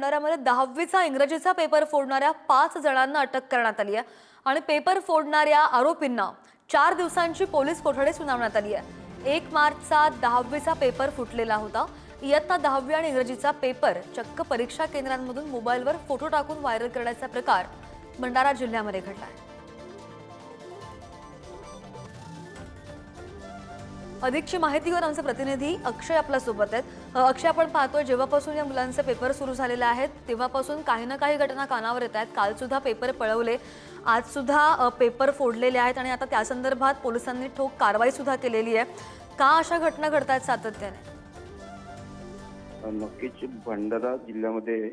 भंडाऱ्यामध्ये दहावीचा इंग्रजीचा पेपर फोडणाऱ्या पाच जणांना अटक करण्यात आली आहे. आणि पेपर फोडणाऱ्या आरोपींना चार दिवसांची पोलीस कोठडी सुनावण्यात आली आहे. एक मार्चचा दहावीचा पेपर फुटलेला होता. इयत्ता दहावी आणि इंग्रजीचा पेपर चक्क परीक्षा केंद्रांमधून मोबाईलवर फोटो टाकून व्हायरल करण्याचा प्रकार भंडारा जिल्ह्यामध्ये घडला आहे. अधिकची माहिती आमचे प्रतिनिधी अक्षय आपल्यासोबत आहेत अक्षय आपण पाहतोय जेव्हापासून या मुलांचे पेपर सुरू झालेले आहेत तेव्हापासून काही ना काही घटना कानावर येत आहेत. कालसुद्धा पेपर पळवले. आजसुद्धा पेपर फोडलेले आहेत आणि आता त्या संदर्भात पोलिसांनी ठोक कारवाई सुद्धा केलेली आहे. का अशा घटना घडत आहेत सातत्याने नक्कीच. भंडारा जिल्ह्यामध्ये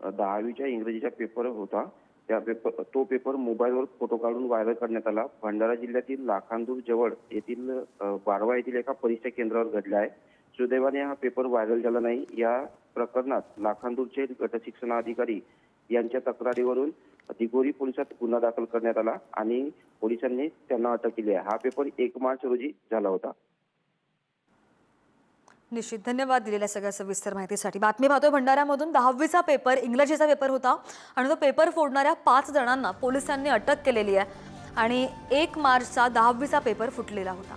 दहावीच्या इंग्रजीचा पेपर होता. त्या पेपर तो पेपर मोबाईलवर फोटो काढून व्हायरल करण्यात आला. भंडारा जिल्ह्यातील लाखांदूर जवळ येथील बारवा येथील एका परीक्षा केंद्रावर घडला आहे. सुदैवाने हा पेपर व्हायरल झाला नाही. या प्रकरणात लाखांदूरचे गटशिक्षणाधिकारी यांच्या तक्रारीवरून दिगोरी पोलिसात गुन्हा दाखल करण्यात आला आणि पोलिसांनी त्यांना अटक केली आहे. हा पेपर एक मार्च रोजी झाला होता. निश्चित धन्यवाद दिलेल्या सगळ्या सविस्तर माहितीसाठी. बातमी पाहतोय भंडाऱ्यामधून दहावीचा पेपर इंग्रजीचा पेपर होता आणि तो पेपर फोडणाऱ्या पाच जणांना पोलिसांनी अटक केलेली आहे आणि एक मार्चचा दहावीचा पेपर फुटलेला होता.